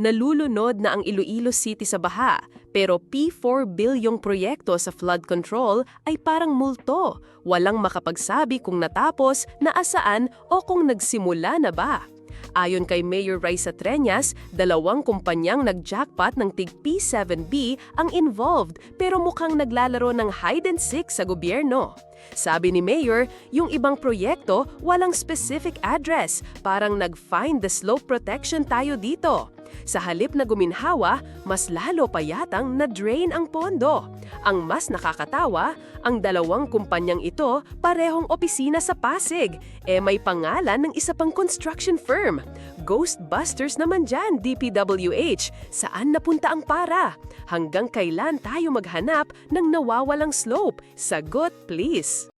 nalulunod na ang Iloilo City sa baha, pero P4 bilyong proyekto sa flood control ay parang multo. Walang makapagsabi kung natapos, naasaan o kung nagsimula na ba. Ayon kay Mayor Raisa Treñas, dalawang kumpanyang nag-jackpot ng tig P7B ang involved pero mukhang naglalaro ng hide and seek sa gobyerno. Sabi ni Mayor, yung ibang proyekto walang specific address, parang nag-find the slope protection tayo dito. Sa halip na guminhawa, mas lalo pa yatang na-drain ang pondo. Ang mas nakakatawa, ang dalawang kumpanyang ito parehong opisina sa Pasig, e may pangalan ng isa pang construction firm. Ghostbusters naman dyan, DPWH. Saan napunta ang para? Hanggang kailan tayo maghanap ng nawawalang slope? Sagot, please.